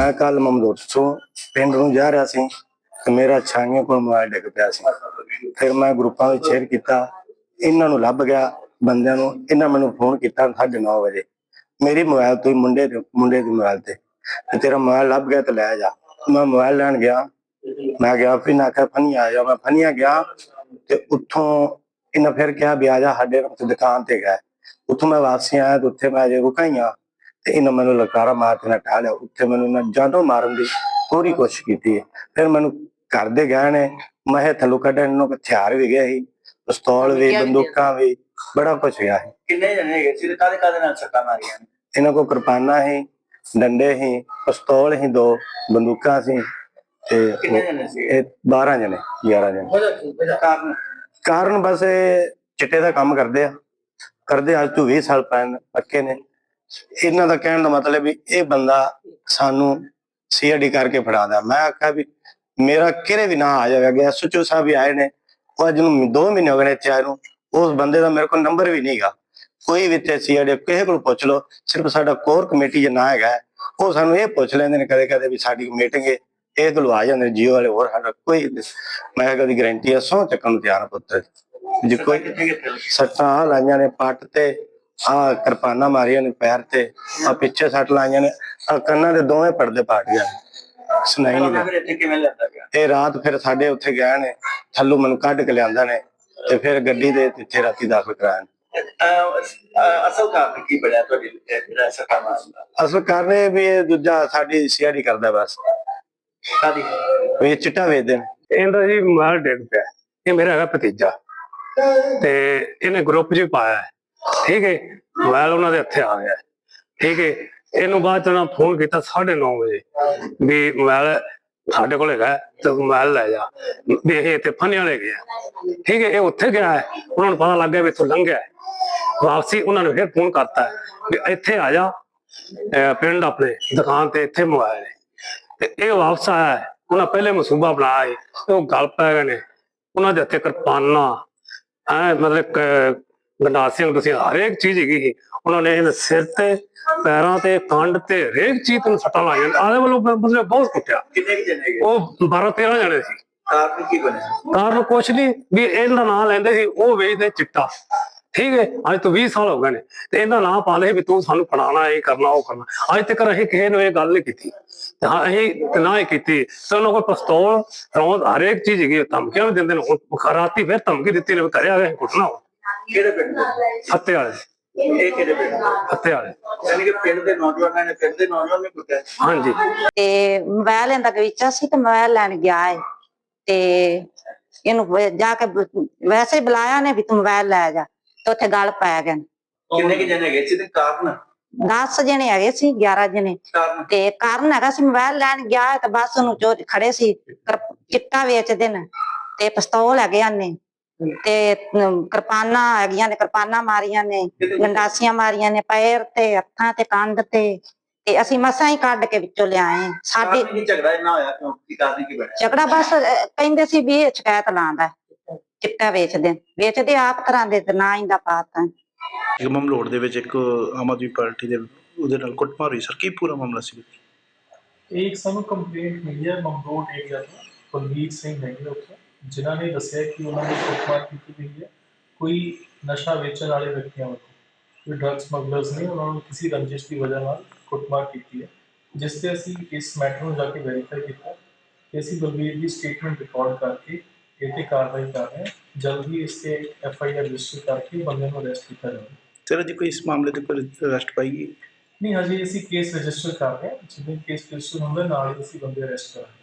ਮੈਂ ਕੱਲ ਮਮਦੋਟ ਤੋਂ ਪਿੰਡ ਨੂੰ ਜਾ ਰਿਹਾ ਸੀ ਤੇ ਮੇਰਾ ਛਾਂਗੇ ਕੋਲ ਮੋਬਾਈਲ ਡਿੱਗ ਪਿਆ ਸੀ। ਫਿਰ ਮੈਂ ਗਰੁੱਪਾਂ ਵਿੱਚ ਸ਼ੇਅਰ ਕੀਤਾ। ਇਹਨਾਂ ਨੂੰ ਲੱਭ ਗਿਆ ਬੰਦਿਆਂ ਨੂੰ। ਇਹਨਾਂ ਮੈਨੂੰ ਫੋਨ ਕੀਤਾ 9:30 ਵਜੇ। ਮੇਰੀ ਮੋਬਾਈਲ ਤੋਂ ਹੀ ਮੁੰਡੇ ਦੇ ਮੁੰਡੇ ਦੀ ਮੋਬਾਈਲ ਤੇ। ਤੇ ਤੇਰਾ ਮੋਬਾਈਲ ਲੱਭ ਗਿਆ ਤੇ ਲੈ ਜਾ। ਮੈਂ ਮੋਬਾਈਲ ਲੈਣ ਗਿਆ। ਮੈਂ ਗਿਆ, ਫਿਰ ਨਾ ਕਰ ਫਨੀ ਆ ਜਾ। ਮੈਂ ਫਨੀਆ ਗਿਆ ਤੇ ਉੱਥੋਂ ਇਹਨਾਂ ਫਿਰ ਕਿਹਾ ਵੀ ਆ ਜਾ, ਸਾਡੇ ਦੁਕਾਨ ਤੇ ਗਏ। ਉੱਥੋਂ ਮੈਂ ਵਾਪਸ ਆਇਆ ਤੇ ਉੱਥੇ ਮੈਂ ਜੇ ਰੁਕਾਈਆਂ ਤੇ ਇਹਨਾਂ ਮੈਨੂੰ ਲਕਾਰਾ ਮਾਰ ਕੇ ਨਾ ਟਾਲਿਆ ਉੱਥੇ ਮੈਨੂੰ ਨਾ ਜਾਨੋਂ ਮਾਰਨ ਦੀ ਪੂਰੀ ਕੋਸ਼ਿਸ਼ ਕੀਤੀ ਹੈ। ਫਿਰ ਮੈਨੂੰ ਘਰ ਦੇ ਗਏ ਨੇ ਮੈਂ ਇਹ ਥੱਲੋਂ ਕੱਢਣ ਨੂੰ ਹਥਿਆਰ ਵੀ ਗਏ ਸੀ ਪਿਸਤੌਲ ਵੀ ਬੰਦੂਕਾਂ ਵੀ ਬੜਾ ਕੁਝ ਗਿਆ ਸੀ। ਕਿੰਨੇ ਜਣੇ ਹੈਗੇ ਸੀ ਕਾਦੇ ਕਾਦੇ ਨਾਲ ਸੱਟਾਂ ਮਾਰੀਆਂ ਇਹਨਾਂ ਕੋ ਕਿਰਪਾਨਾਂ ਸੀ ਡੰਡੇ ਸੀ ਪਿਸਤੌਲ ਸੀ ਦੋ ਬੰਦੂਕਾਂ ਸੀ ਤੇ ਕਿੰਨੇ ਜਣੇ ਸੀ? ਇਹ 12 ਜਣੇ 11 ਜਣੇ। ਕਾਰਨ? ਕਾਰਨ ਬਸ ਇਹ ਚਿੱਟੇ ਦਾ ਕੰਮ ਕਰਦੇ ਆ। ਕਰਦੇ ਅੱਜ ਤੋਂ 20 ਸਾਲ ਪਹਿਲਾਂ ਪੱਕੇ ਨੇ। ਇਹਨਾਂ ਦਾ ਕਹਿਣ ਦਾ ਮਤਲਬ ਵੀ ਇਹ ਬੰਦਾ ਸਾਨੂੰ ਸੀਆਈਡੀ ਕਰਕੇ ਫੜਾਦਾ। ਮੈਂ ਆਖਿਆ ਵੀ ਮੇਰਾ ਕਿਹੜੇ ਵੀ ਨਾ ਆ ਜਾਵੇਗਾ ਸੁਚੋ ਸਾਹਿਬ ਵੀ ਆਏ ਨੇ। ਉਹ ਅੱਜ ਨੂੰ 2 ਮਹੀਨੇ ਹੋ ਗਏ ਆਏ ਨੂੰ। ਉਸ ਬੰਦੇ ਦਾ ਮੇਰੇ ਕੋਲ ਨੰਬਰ ਵੀ ਨਹੀਂਗਾ। ਕੋਈ ਵੀ ਤੇ ਸੀਆਈਡੀ ਕਿਸੇ ਕੋਲ ਪੁੱਛ ਲਓ। ਸਿਰਫ ਸਾਡਾ ਕੋਰ ਕਮੇਟੀ ਜੇ ਨਾ ਹੈਗਾ ਉਹ ਸਾਨੂੰ ਇਹ ਪੁੱਛ ਲੈਂਦੇ ਨੇ ਕਦੇ ਕਦੇ ਵੀ ਸਾਡੀ ਮੀਟਿੰਗ ਹੈ ਇਹ ਗਲਵਾ ਜਾਂਦੇ ਨੇ। ਜੀਓ ਵਾਲੇ ਹੋਰ ਸਾਡਾ ਕੋਈ ਮੈਂ ਕਦੀ ਗਾਰੰਟੀ ਆ ਸੌ ਚੱਕਣ ਨੂੰ ਤਿਆਰ ਆ ਪੁੱਤਰ। ਜੇ ਕੋਈ? ਸੱਟਾਂ ਲਾਈਆਂ ਨੇ ਪੱਟ ਤੇ। ਆ ਕਿਰਪਾਨਾਂ ਮਾਰੀਆਂ ਨੇ ਪੈਰ ਤੇ ਆ ਪਿੱਛੇ ਸੱਟ ਲਾਈਆਂ ਨੇ ਆ ਕੰਨਾਂ ਦੇ ਦੋਵੇਂ ਪਰਦੇ ਪਾਟ ਗਏ ਨੇ। ਸੁਣਾਈ ਨਹੀਂ ਦੇ। ਫਿਰ ਇੱਥੇ ਕਿਵੇਂ ਲਿਆਂਦਾ ਗਿਆ? ਇਹ ਰਾਤ ਫਿਰ ਸਾਡੇ ਉੱਥੇ ਗਏ ਨੇ ਥੱਲੋਂ ਮੈਨੂੰ ਕੱਢ ਕੇ ਲਿਆਂਦਾ ਨੇ ਤੇ ਫਿਰ ਗੱਡੀ ਦੇ ਇੱਥੇ ਰਾਤੀ ਦਾਖਲ ਕਰਾਇਆ ਅਸਲ ਕਾਰਨ ਕੀ ਬਣਿਆ ਤੁਹਾਡੀ ਇਹ ਜਿਹੜਾ ਸੱਟਾਂ ਮਾਰਨ ਦਾ ਅਸਲ ਕਾਰਨ ਇਹ ਵੀ ਦੂਜਾ ਸਾਡੀ ਸੀਆਈਡੀ ਕਰਦਾ ਬਸ। ਵੀ ਇਹ ਚਿੱਟਾ ਵੇਚਦੇ ਨੇ। ਇਹਦਾ ਜੀ ਮਾਲ ਡਿੱਗ ਪਿਆ। ਇਹ ਮੇਰਾ ਹੈਗਾ ਭਤੀਜਾ। ਤੇ ਇਹਨੇ ਗਰੁੱਪ 'ਚ ਪਾਇਆ। ਹੈ। ਠੀਕ ਹੈ ਮੋਬਾਈਲ ਉਹਨਾਂ ਦੇ ਹੱਥੇ ਆ ਗਿਆ। ਠੀਕ ਹੈ, ਇਹਨੂੰ ਬਾਅਦ ਚ ਫੋਨ ਕੀਤਾ 9:30 ਵਜੇ ਵੀ ਮੋਬਾਈਲ ਸਾਡੇ ਕੋਲ ਹੈਗਾ, ਤੇ ਮੋਬਾਈਲ ਲੈ ਜਾ। ਵੀ ਇਹ ਤੇ ਫਨੇ ਵਾਲੇ ਗਿਆ ਠੀਕ ਹੈ, ਇਹ ਉੱਥੇ ਗਿਆ ਹੈ, ਉਹਨਾਂ ਨੂੰ ਪਤਾ ਲੱਗ ਗਿਆ ਵੀ ਇੱਥੋਂ ਲੰਘਿਆ ਹੈ। ਵਾਪਸੀ ਉਹਨਾਂ ਨੇ ਫਿਰ ਫੋਨ ਕਰਤਾ ਵੀ ਇੱਥੇ ਆ ਜਾ ਪਿੰਡ ਆਪਣੇ ਦੁਕਾਨ ਤੇ ਇੱਥੇ ਮੋਬਾਈਲ ਹੈ। ਤੇ ਇਹ ਵਾਪਸ ਆਇਆ ਉਹਨਾਂ ਪਹਿਲੇ ਮਸੂਬਾ ਬਣਾਇਆ ਸੀ ਉਹ ਗਲ ਪੈ ਗਏ ਨੇ। ਉਹਨਾਂ ਦੇ ਹੱਥੇ ਕਿਰਪਾਨਾਂ, ਐ ਮਤਲਬ ਕ- ਗੰਡਾਸੀਆਂ ਤੁਸੀਂ ਹਰੇਕ ਚੀਜ਼ ਹੈਗੀ ਸੀ। ਉਹਨਾਂ ਨੇ ਇਹਦੇ ਸਿਰ ਤੇ ਪੈਰਾਂ ਤੇ ਕੰਡ ਤੇ ਹਰੇਕ ਚੀਜ਼ ਨੂੰ ਸੱਟਾਂ ਲਾਈਆਂ। ਆਲੇ ਵੱਲੋਂ ਮਤਲਬ ਬਹੁਤ ਕੁੱਟਿਆ। ਕਿੰਨੇ ਜਣੇ ਉਹ 12 13 ਜਣੇ ਸੀ। ਕਾਰਨ ਕੀ ਬਣਿਆ? ਕਾਰਨ ਕੁਛ ਨਹੀਂ ਵੀ ਇਹਦਾ ਨਾਂ ਲੈਂਦੇ ਸੀ ਉਹ ਵੇਚਦੇ ਚਿੱਟਾ। ਠੀਕ ਹੈ ਅੱਜ ਤੋਂ 20 ਸਾਲ ਹੋ ਗਏ ਨੇ। ਤੇ ਇਹਦਾ ਨਾਂ ਪਾ ਲਏ ਵੀ ਤੂੰ ਸਾਨੂੰ ਫੜਾਣਾ ਇਹ ਕਰਨਾ ਉਹ ਕਰਨਾ। ਅੱਜ ਤੱਕ ਅਸੀਂ ਕਿਸੇ ਨੂੰ ਇਹ ਗੱਲ ਨਹੀਂ ਕੀਤੀ। ਤੇ ਹਾਂ ਤੇ ਨਾ ਹੀ ਕੀਤੀ। ਉਹਨਾਂ ਕੋਲ ਪਿਸਤੌਲ ਰੌਂਦ ਹਰੇਕ ਚੀਜ਼ ਹੈਗੀ ਹੈ, ਧਮਕੀਆਂ ਵੀ ਦਿੰਦੇ ਨੇ। ਹੁਣ ਰਾਤੀ ਫਿਰ ਧਮਕੀ ਦਿੱਤੀ ਨੇ ਘਰੇ ਆ ਕੇ ਕੁੱਟਣਾ। ਕਿਹੜੇ ਪਿੰਡ ਦੇ? ਹੱਤੇ ਵਾਲੇ। ਇਹ ਕਿਹੜੇ ਪਿੰਡ? ਦੇ? ਹੱਤੇ ਵਾਲੇ। ਯਾਨੀ ਕਿ ਪਿੰਡ ਦੇ ਨੌਜਵਾਨਾਂ ਨੇ ਪਿੰਡ ਦੇ ਨੌਜਵਾਨ ਨੇ ਕੁੱਟਿਆ? ਹਾਂਜੀ। ਤੇ ਮੋਬਾਈਲ ਇਹਦਾ ਗਵੀਚਾ ਸੀ ਤੇ ਮੋਬਾਈਲ ਲੈਣ ਗਿਆ ਏ। ਤੇ ਇਹਨੂੰ ਜਾ ਕੇ ਵੈਸੇ ਹੀ ਬੁਲਾਇਆ ਨੇ ਵੀ ਤੂੰ ਮੋਬਾਈਲ ਲੈ ਜਾ ਤੇ ਉੱਥੇ ਗੱਲ ਪੈ ਗਏ ਕਿੰਨੇ ਕੁ ਜਣੇ ਹੈਗੇ? ਸੀ ਤੇ ਕਾਰਨ? 10 ਜਣੇ ਹੈਗੇ ਸੀ 11 ਜਣੇ। ਤੇ ਕਾਰਨ ਹੈਗਾ ਸੀ ਮੋਬਾਈਲ ਲੈਣ ਗਿਆ ਤੇ ਬਸ ਉਹਨੂੰ ਜੋ ਖੜੇ ਸੀ ਚਿੱਟਾ ਵੇਚਦੇ ਨੇ। ਤੇ ਪਿਸਤੌਲ ਹੈਗੇ ਨੇ ਤੇ ਕਿਰਪਾਨਾਂ ਹੈਗੀਆਂ ਨੇ ਕਿਰਪਾਨਾਂ ਮਾਰੀਆਂ ਨੇ ਗੰਡਾਸੀਆਂ ਮਾਰੀਆਂ ਨੇ ਪੈਰ ਤੇ ਹੱਥਾਂ ਤੇ ਕੰਧ ਤੇ ਤੇ ਅਸੀਂ ਮਸਾਂ ਹੀ ਕੱਢ ਕੇ ਵਿੱਚੋਂ ਲਿਆਏ ਸਾਡੀ ਝਗੜਾ ਇੰਨਾ ਹੋਇਆ ਕਿਉਂ? ਕੀ ਕਾਰਨ ਕੀ ਬਣਿਆ ਝਗੜਾ ਬਸ ਕਹਿੰਦੇ ਸੀ ਵੀ ਇਹ ਸ਼ਿਕਾਇਤ ਲਾਉਂਦਾ। ਚਿੱਟਾ ਵੇਚਦੇ ਵੇਚਦੇ ਆਪ ਤਰ੍ਹਾਂ ਦੇ ਤੇ ਨਾ ਇਹਦਾ ਪਾਤਾ ਇੱਕ ਮਮਲੋੜ ਦੇ ਵਿੱਚ ਇੱਕ ਆਮ ਆਦਮੀ ਪਾਰਟੀ ਦੇ ਉਹਦੇ ਨਾਲ ਕੁੱਟਮਾਰ ਹੋਈ ਸਰ ਕੀ ਪੂਰਾ ਮਾਮਲਾ ਸੀ? ਇਹ ਇੱਕ ਸਾਨੂੰ ਕੰਪਲੇਂਟ ਮਿਲੀ ਹੈ ਮੰਗਰੋਡ ਏਰੀਆ ਤੋਂ ਕੁਲਵੀਰ ਸਿੰਘ ਹੈਗੇ ਉੱਥੇ। ਜਿਨ੍ਹਾਂ ਨੇ ਦੱਸਿਆ ਕਿ ਉਹਨਾਂ ਦੀ ਕੁੱਟਮਾਰ ਕੀਤੀ ਗਈ ਹੈ ਕੋਈ ਨਸ਼ਾ ਵੇਚਣ ਵਾਲੇ ਵਿਅਕਤੀਆਂ ਵੱਲੋਂ ਕੋਈ ਡਰੱਗ ਸਮਗਲਰਸ ਨੇ ਉਹਨਾਂ ਨੂੰ ਕਿਸੇ ਰੰਜਿਸ਼ ਦੀ ਵਜ੍ਹਾ ਨਾਲ ਕੁੱਟਮਾਰ ਕੀਤੀ ਹੈ ਜਿਸ ਤੇ ਅਸੀਂ ਇਸ ਮੈਟਰ ਨੂੰ ਜਾ ਕੇ ਵੈਰੀਫਾਈ ਕੀਤਾ ਤੇ ਅਸੀਂ ਬਲਬੀਰ ਦੀ ਸਟੇਟਮੈਂਟ ਰਿਕਾਰਡ ਕਰਕੇ ਇਹ ਤੇ ਕਾਰਵਾਈ ਕਰ ਰਹੇ ਹਾਂ ਜਲਦੀ ਇਸ ਤੇ ਐਫ ਆਈ ਆਰ ਰਜਿਸਟਰ ਕਰਕੇ ਬੰਦੇ ਨੂੰ ਅਰੈਸਟ ਕੀਤਾ ਜਾਵੇ ਸਰ ਜੀ ਕੋਈ ਇਸ ਮਾਮਲੇ ਤੇ ਕੋਈ ਅਰੈਸਟ ਪਾਈ ਨਹੀਂ ਹਜੇ ਅਸੀਂ ਕੇਸ ਰਜਿਸਟਰ ਕਰ ਰਹੇ ਹਾਂ ਜਦੋਂ ਕੇਸ ਰਜਿਸਟਰ ਹੁੰਦਾ ਨਾਲ ਹੀ ਅਸੀਂ ਬੰਦੇ ਅਰੈਸਟ ਕਰਾਂਗੇ।